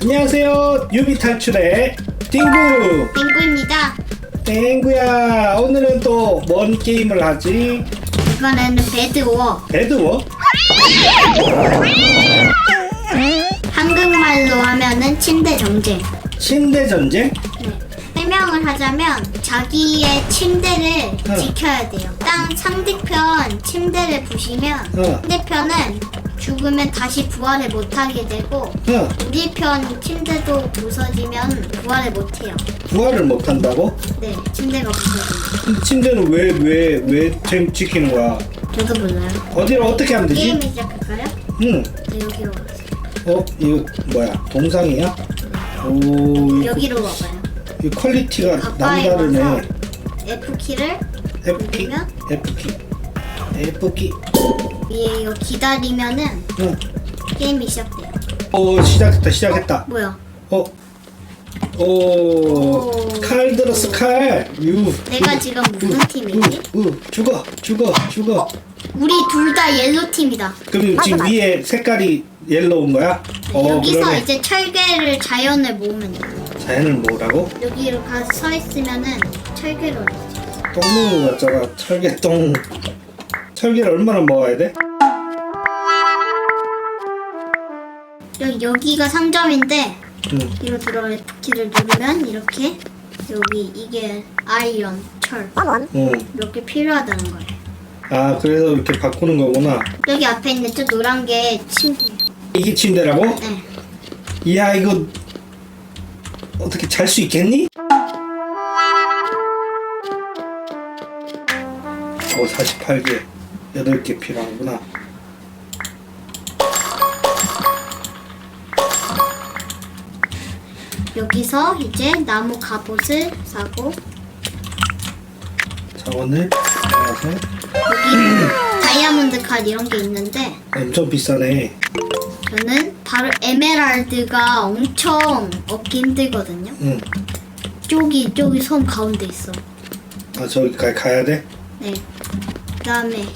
안녕하세요. 유비 탈출의 띵구 빙구입니다. 땡구야. 오늘은 또 뭔 게임을 하지? 이번에는 배드워. 배드워? 한국말로 하면은 침대 정쟁. 침대 전쟁? 네. 설명을 하자면 자기의 침대를 어. 지켜야 돼요. 땅 상대편 침대를 부시면 어. 상대편은 죽으면 다시 부활을 못하게 되고 어, 우리 편 침대도 부서지면 부활을 못해요. 부활을 못 한다고? 네, 침대가 부서지면. 침대는 왜 왜왜 지키는 거야? 저도 몰라요. 어디를 어떻게 하면 게임을 되지? 시작할까요? 응. 네, 여기로 와보세요. 어, 이거 뭐야? 동상이야? 오, 여기로 와봐요. 이 퀄리티가 가까이 남다르네. F키를 F키, 누르면? F키, F키. 위에 이거 기다리면은 응. 게임이 시작돼요. 어, 시작했다, 시작했다. 뭐야? 어, 오, 오. 칼 들었어, 칼. 유. 내가 지금 무슨 팀이지? 우, 우, 죽어, 죽어, 죽어. 우리 둘 다 옐로 팀이다. 그럼 지금 위에 색깔이 옐로우인 거야? 어, 여기서 그러네. 이제 철개를 자연을 모으면 돼. 자연을 뭐라고? 여기로 가서 서 있으면은 철개로 올리지. 똥 먹는 거 같잖아. 철개 똥. 철개를 얼마나 먹어야 돼? 여기 여기가 상점인데 응. 여기로 들어가 F키를 누르면 이렇게 여기 이게 아이언 철 응. 이렇게 필요하다는 거예요. 아, 그래서 이렇게 바꾸는 거구나. 여기 앞에 있는 저 노란 게 침대. 이게 침대라고? 네. 이야, 이거 어떻게 잘 수 있겠니? 어, 48개. 8개 필요하구나. 여기서 이제 나무 갑옷을 사고 자원을 모아서 여기 다이아몬드 칼 이런 게 있는데 엄청 비싸네. 저는 바로 에메랄드가 엄청 얻기 힘들거든요. 응. 저기 저기 섬 가운데 있어. 아, 저기 가, 가야 돼? 네. 그다음에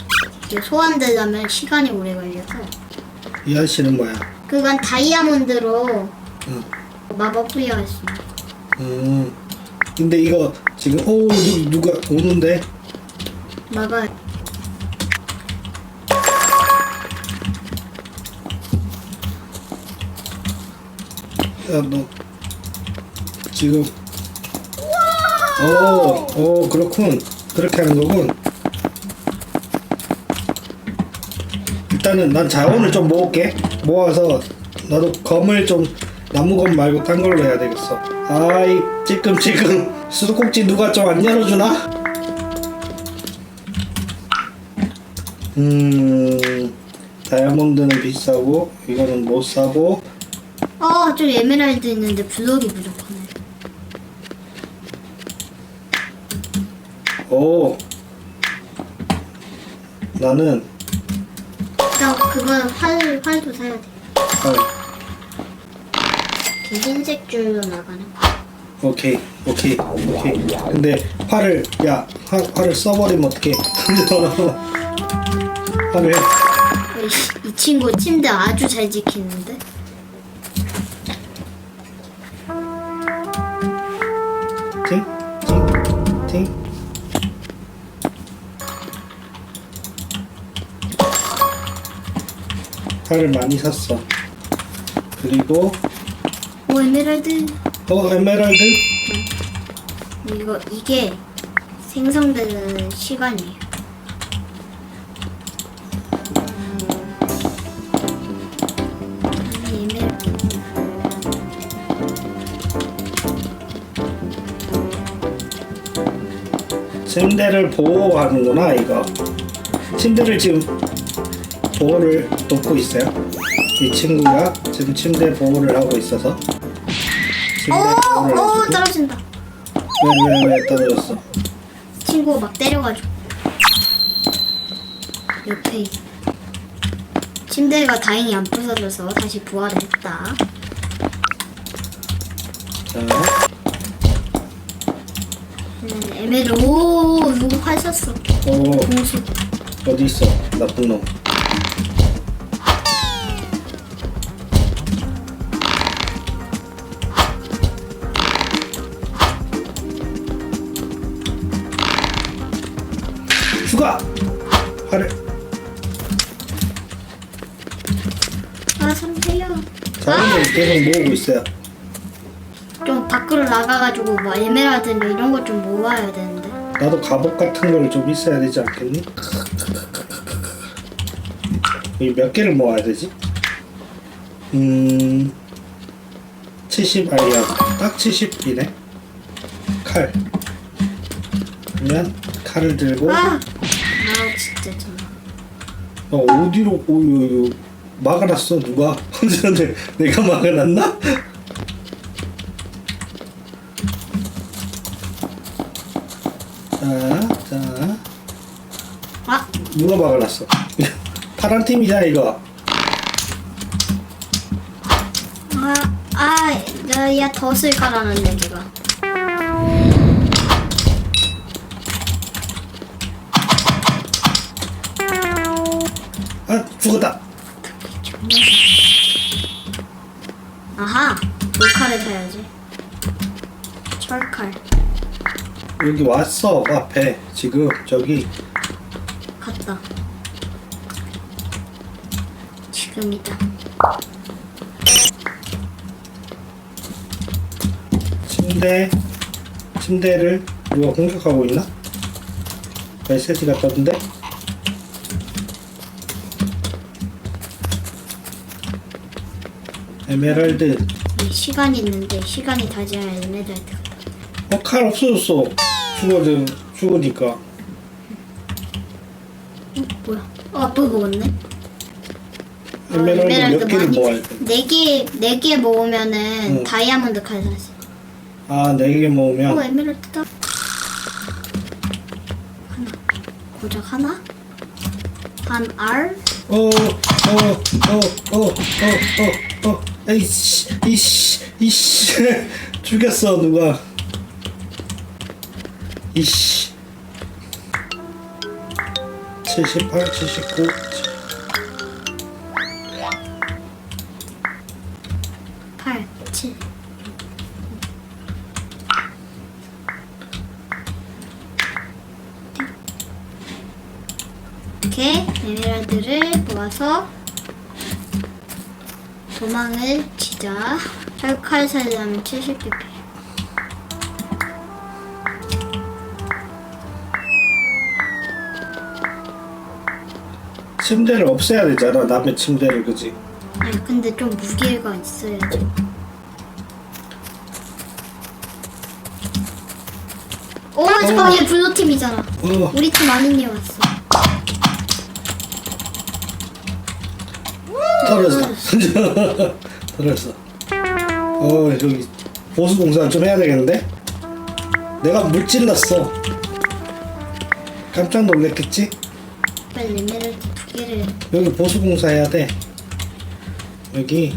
이게 소환되려면 시간이 오래 걸려서 이 아저씨는 뭐야? 그건 다이아몬드로 응. 마법 부여했습니다. 음. 근데 이거 지금 오 누, 누가 오는데? 막아. 야 너 지금 오, 오 그렇군 그렇게 하는 거군 일단은 난 자원을 좀 모을게 모아서 나도 검을 좀 나무검 말고 딴 걸로 해야 되겠어 아이 지금 지금 수도꼭지 누가 좀 안 열어주나? 음 다이아몬드는 비싸고 이거는 못 사고 어, 저기 에메랄드 있는데 블럭이 부족하네. 오 나는 일단 그건 활 활도 사야 돼. 아, 그 흰색 줄로 나가는 거. 오케이 오케이 오케이. 근데 활을 야 활, 활을 써버리면 어떡해. 활을 어이씨, 이 친구 침대 아주 잘 지키는데. 팅 팅 팅 활을 많이 샀어. 그리고 오 에메랄드. 어 에메랄드 이거 이게 생성되는 시간이에요. 이 에메랄드. 침대를 보호하는구나 이거 침대를 지금 보호를 돕고 있어요 이 친구가 지금 침대 보호를 하고 있어서 오, 오 해주고 떨어진다. 왜왜 왜 떨어졌어 친구 막 때려가지고 옆에 있- 침대가 다행히 안 부서져서 다시 부활을 했다. 자 음, 에메랄드 오 누구 활 쐈어? 오, 공수. 어디 있어 나쁜 놈 가 화를 아 삼세요. 자원을 계속 모으고 있어요. 좀 밖으로 나가가지고 뭐 에메랄드나 이런 거 좀 모아야 되는데. 나도 갑옷 같은 거를 좀 있어야 되지 않겠니? 이몇 개를 모아야 되지? 음, 70 아니야, 딱 70이네. 칼. 그러면 칼을 들고 아, 아 진짜 좀. 어, 어디로 오유 막아놨어 누가? 내- 내가 막아놨나? 자, 자. 아, 누가 막아놨어? 파란 팀이잖아 이거. 아, 아, 나야 덫을 깔아놨네 제가. 아 죽었다. 아하, 돌칼을 사야지. 철칼 여기 왔어 앞에 지금 저기 갔다. 지금이다. 침대 침대를 누가 공격하고 있나? 메시지가 떴는데 에메랄드 네, 시간이 있는데 시간이 다 지나야 에메랄드. 어 칼 없어졌어 죽어든 죽으니까 어, 뭐야? 어, 또 먹었네. 어, 에메랄드 몇 개를 많이- 모아야 돼? 네 개, 네 개 모으면은 응. 다이아몬드 칼 사지. 아 네 개 모으면 어, 에메랄드 다. 하나. 고작 하나? 한 알? 어, 어, 어, 어, 어, 어, 이씨, 이씨, 이씨, 죽였어 누가? 이씨, 78, 79, 팔, 칠. 이렇게 에메랄드를 모아서 도망을 치자. 칼칼 살려면 70pp. 침대를 없애야 되잖아 남의 침대를 그지? 아니 근데 좀 무게가 있어야지. 오 잠깐 얘 블루 팀이잖아. 어, 우리 팀 아닌 얘 왔어. 털었어, 털었어. 어, 여기 보수 공사 좀 해야 되겠는데? 내가 물 찔렀어. 깜짝 놀랐겠지? 빨리 두 개를. 여기 보수 공사 해야 돼. 여기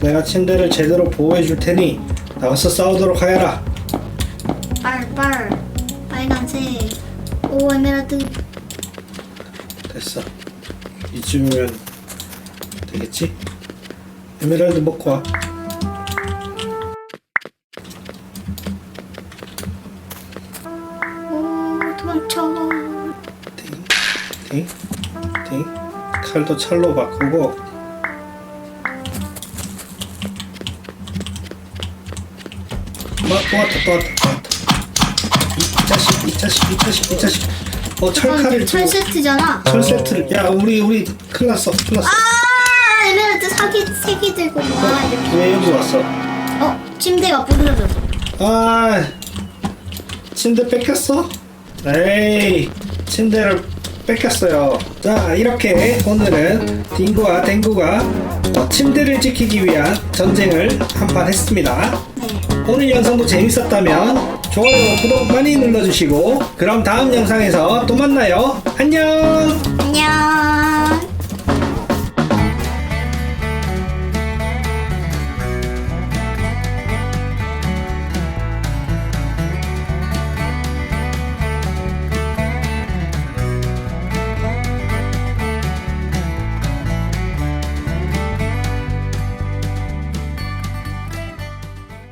내가 침대를 제대로 보호해 줄 테니 나가서 싸우도록 하여라. 빨빨 빨간색. 오 에메랄드. 됐어. 이쯤이면 되겠지? 에메랄드 먹고 와. 오 도망쳐. 팅, 팅, 팅. 칼도 찰로 바꾸고. 뭐, 또 왔다, 또 왔다, 또 왔다. 이 자식, 이 자식, 이 자식, 이 자식. 어, 철칼을 철. 세트잖아. 철 세트를. 야, 우리, 우리 큰일 났어, 큰일 났어. 아 에메랄드 사기 세개 들고 와 이렇게. 왜 여기 왔어? 어 침대가 부러졌어. 아, 침대 뺏겼어? 에이, 침대를 뺏겼어요. 자, 이렇게 오늘은 딩구와 댕구가 어, 침대를 지키기 위한 전쟁을 한판 했습니다. 네. 오늘 영상도 재밌었다면 좋아요, 구독 많이 눌러주시고 그럼 다음 영상에서 또 만나요. 안녕! 안녕.